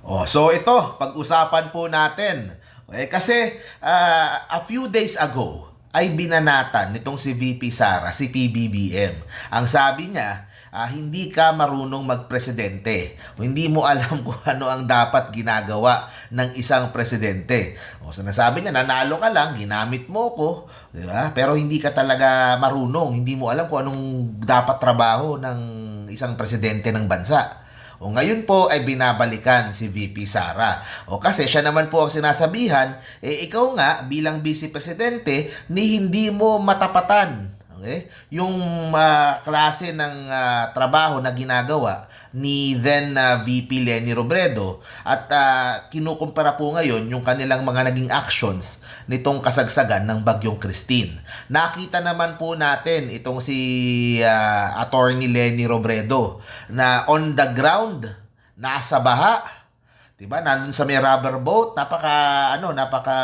Oh, so ito, pag-usapan po natin. Okay, kasi ah, a few days ago ay binanatan nitong si VP Sara, si PBBM. Ang sabi niya, ah, hindi ka marunong magpresidente. O hindi mo alam kung ano ang dapat ginagawa ng isang presidente. O sinasabi niya, nanalo ka lang, ginamit mo ko, di ba? Pero hindi ka talaga marunong, hindi mo alam kung anong dapat trabaho ng isang presidente ng bansa. O ngayon po ay binabalikan si VP Sara. O kasi siya naman po ang sinasabihan, eh ikaw nga bilang Vice Presidente ni hindi mo matapatan Okay? Yung ah, klase ng ah, trabaho na ginagawa ni then ah, VP Lenny Robredo at ah, kinukumpara po ngayon yung kanilang mga naging actions nitong kasagsagan ng Bagyong Christine. Nakita naman po natin itong si ah, Attorney Lenny Robredo na on the ground, nasa baha, 'di ba? Nandun sa may rubber boat, napaka ano, napaka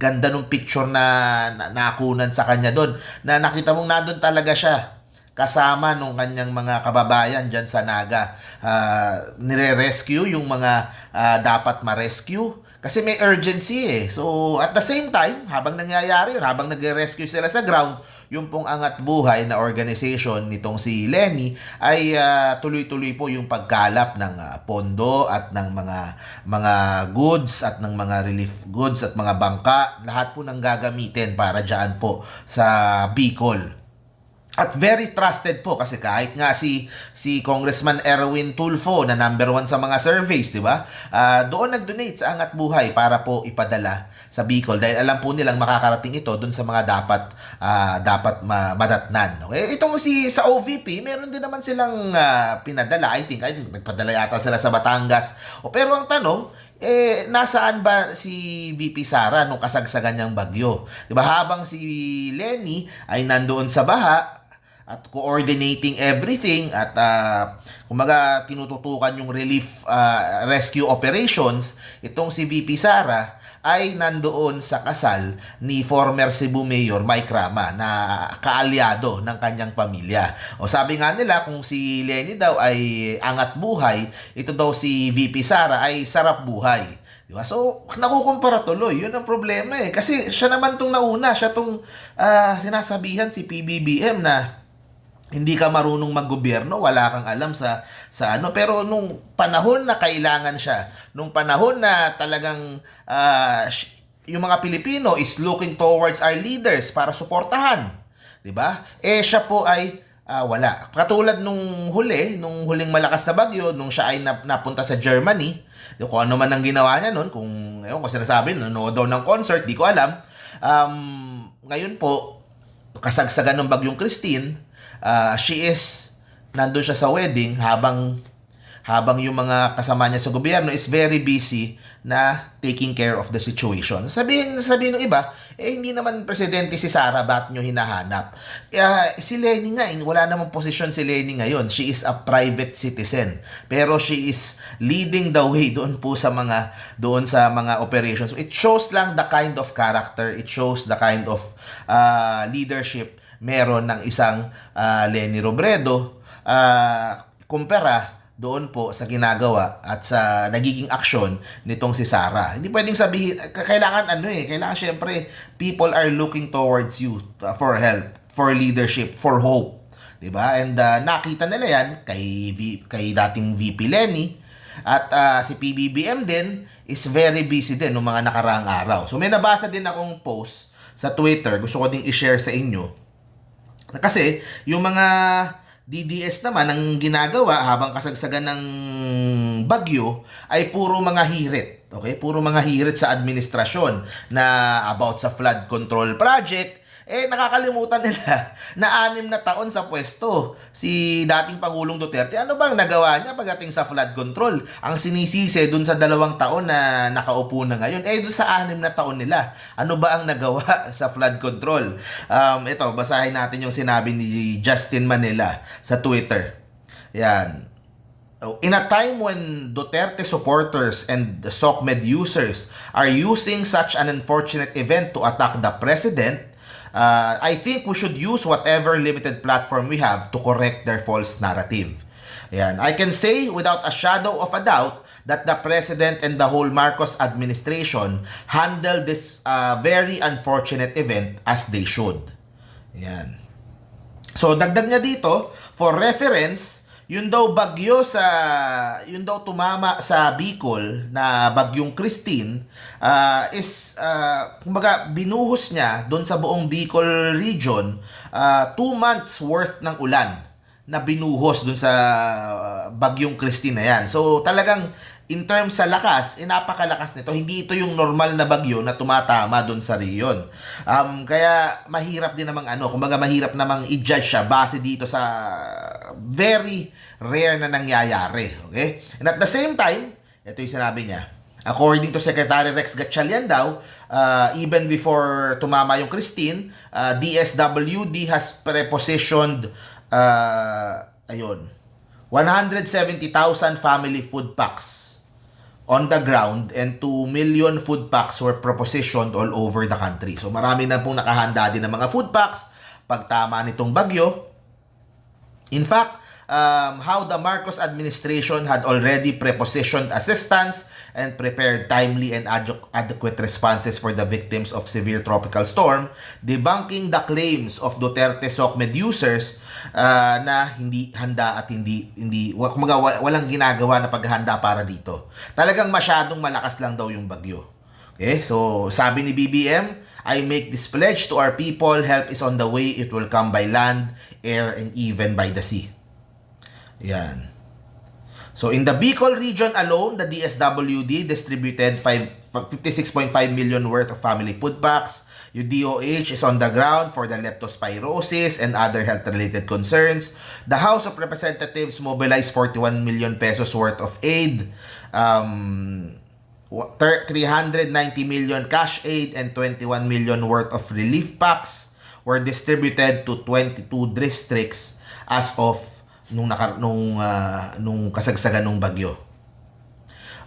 ganda nung picture na, na nakunan sa kanya doon. Na nakita mong nandun talaga siya kasama nung kanyang mga kababayan dyan sa Naga. Ah, nire-rescue yung mga ah, dapat ma-rescue. Kasi may urgency eh. So, at the same time, habang nangyayari yun, habang nagre-rescue sila sa ground, yung pong angat buhay na organization nitong si Lenny ay ah, tuloy-tuloy po yung pagkalap ng ah, pondo at ng mga mga goods at ng mga relief goods at mga bangka. Lahat po nang gagamitin para dyan po sa Bicol. At very trusted po kasi kahit nga si si Congressman Erwin Tulfo na number one sa mga surveys, di ba? Ah, doon nag-donate sa Angat Buhay para po ipadala sa Bicol dahil alam po nilang makakarating ito doon sa mga dapat ah, dapat ma- madatnan. Okay? Itong si sa OVP, meron din naman silang ah, pinadala. I think I think nagpadala yata sila sa Batangas. O pero ang tanong, eh, nasaan ba si VP Sara nung kasagsagan niyang bagyo? Di ba habang si Lenny ay nandoon sa baha, at coordinating everything at uh, kumaga tinututukan yung relief ah, rescue operations itong si VP Sara ay nandoon sa kasal ni former Cebu Mayor Mike Rama na kaalyado ng kanyang pamilya. O sabi nga nila kung si Lenny daw ay angat buhay, ito daw si VP Sara ay sarap buhay. Di ba? So, nakukumpara tuloy. Yun ang problema eh. Kasi siya naman tong nauna. Siya tong ah, sinasabihan si PBBM na hindi ka marunong maggobyerno, wala kang alam sa sa ano. Pero nung panahon na kailangan siya, nung panahon na talagang sh- yung mga Pilipino is looking towards our leaders para suportahan, 'di ba? Eh siya po ay ah, wala. Katulad nung huli, nung huling malakas na bagyo, nung siya ay nap- napunta sa Germany, kung ano man ang ginawa niya noon, kung ewan ko sinasabi, nanonood daw ng concert, di ko alam. Um, ngayon po, kasagsagan ng bagyong Christine, ah, she is nandun siya sa wedding habang habang yung mga kasama niya sa gobyerno is very busy na taking care of the situation. Sabihin, sabihin ng iba, eh hindi naman presidente si Sara, ba't nyo hinahanap? Eh, si Lenny nga, eh, wala namang posisyon si Lenny ngayon. She is a private citizen. Pero she is leading the way doon po sa mga doon sa mga operations. It shows lang the kind of character, it shows the kind of uh, leadership meron ng isang ah, Lenny Robredo ah, kumpara doon po sa ginagawa at sa nagiging aksyon nitong si Sara. Hindi pwedeng sabihin, kailangan ano eh, kailangan syempre people are looking towards you uh, for help, for leadership, for hope. ba? And uh, nakita nila 'yan kay kay dating VP Lenny at uh, si PBBM din is very busy din ng mga nakaraang araw. So may nabasa din akong post sa Twitter, gusto ko ding i-share sa inyo. Kasi yung mga DDS naman ang ginagawa habang kasagsagan ng bagyo ay puro mga hirit. Okay? Puro mga hirit sa administrasyon na about sa flood control project. Eh, nakakalimutan nila na anim na taon sa pwesto si dating Pangulong Duterte. Ano bang nagawa niya pagdating sa flood control? Ang sinisisi dun sa dalawang taon na nakaupo na ngayon, eh dun sa anim na taon nila. Ano ba ang nagawa sa flood control? Um, ito, basahin natin yung sinabi ni Justin Manila sa Twitter. Yan. In a time when Duterte supporters and the SOCMED users are using such an unfortunate event to attack the president, uh, I think we should use whatever limited platform we have to correct their false narrative. Yan. I can say without a shadow of a doubt that the President and the whole Marcos administration handle this uh, very unfortunate event as they should. Yan. So, dagdag niya dito, for reference, yun daw bagyo sa, yun daw tumama sa Bicol na bagyong Christine uh, is, uh, kumbaga, binuhos niya doon sa buong Bicol region uh, two months worth ng ulan na binuhos doon sa uh, bagyong Christine yan. So, talagang in terms sa lakas, eh, napakalakas nito. Hindi ito yung normal na bagyo na tumatama doon sa riyon. Um, kaya mahirap din namang ano, kumbaga mahirap namang i-judge siya base dito sa very rare na nangyayari. Okay? And at the same time, ito yung sinabi niya, According to Secretary Rex Gatchalian daw, uh, even before tumama yung Christine, uh, DSWD has prepositioned uh, ayun, 170,000 family food packs on the ground and 2 million food packs were propositioned all over the country. So marami na pong nakahanda din ng mga food packs pagtama nitong bagyo. In fact, um, how the Marcos administration had already prepositioned assistance and prepared timely and adequate responses for the victims of severe tropical storm, debunking the claims of Duterte SOCMED users uh, na hindi handa at hindi hindi kumaga, wa- walang ginagawa na paghahanda para dito. Talagang masyadong malakas lang daw yung bagyo. Okay? So, sabi ni BBM, I make this pledge to our people, help is on the way, it will come by land, air, and even by the sea. Yan. So in the Bicol region alone, the DSWD distributed 5 56.5 million worth of family food packs. Yung DOH is on the ground for the leptospirosis and other health-related concerns. The House of Representatives mobilized 41 million pesos worth of aid. Um, 390 million cash aid and 21 million worth of relief packs were distributed to 22 districts as of nung naka, nung ah, nung kasagsagan ng bagyo.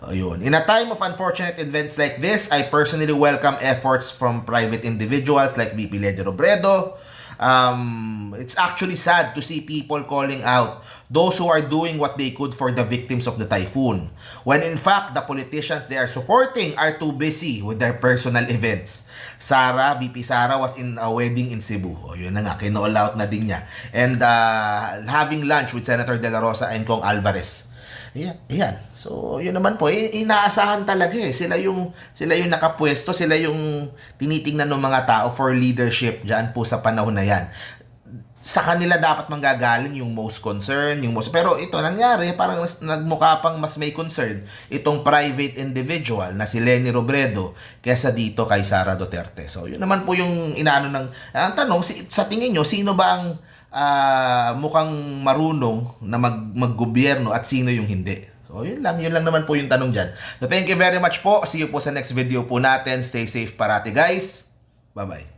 Ayun. In a time of unfortunate events like this, I personally welcome efforts from private individuals like VP Leder Robredo. Um, it's actually sad to see people calling out those who are doing what they could for the victims of the typhoon. When in fact, the politicians they are supporting are too busy with their personal events. Sara, VP Sara was in a wedding in Cebu. O, yun na nga, kinall out na din niya. And uh, having lunch with Senator De La Rosa and Kong Alvarez. Ayan, ayan. So, yun naman po, eh, inaasahan talaga eh. Sila yung, sila yung nakapwesto, sila yung tinitingnan ng mga tao for leadership dyan po sa panahon na yan. Sa kanila dapat manggagaling yung most concern, yung most... Pero ito nangyari, parang mas, nagmukha pang mas may concern itong private individual na si Lenny Robredo kesa dito kay Sara Duterte. So, yun naman po yung inaano ng... Ang tanong, si, sa tingin nyo, sino ba ang ah, mukhang marunong na mag, maggobyerno at sino yung hindi? So, yun lang. Yun lang naman po yung tanong dyan. So, thank you very much po. See you po sa next video po natin. Stay safe parati, guys. Bye-bye.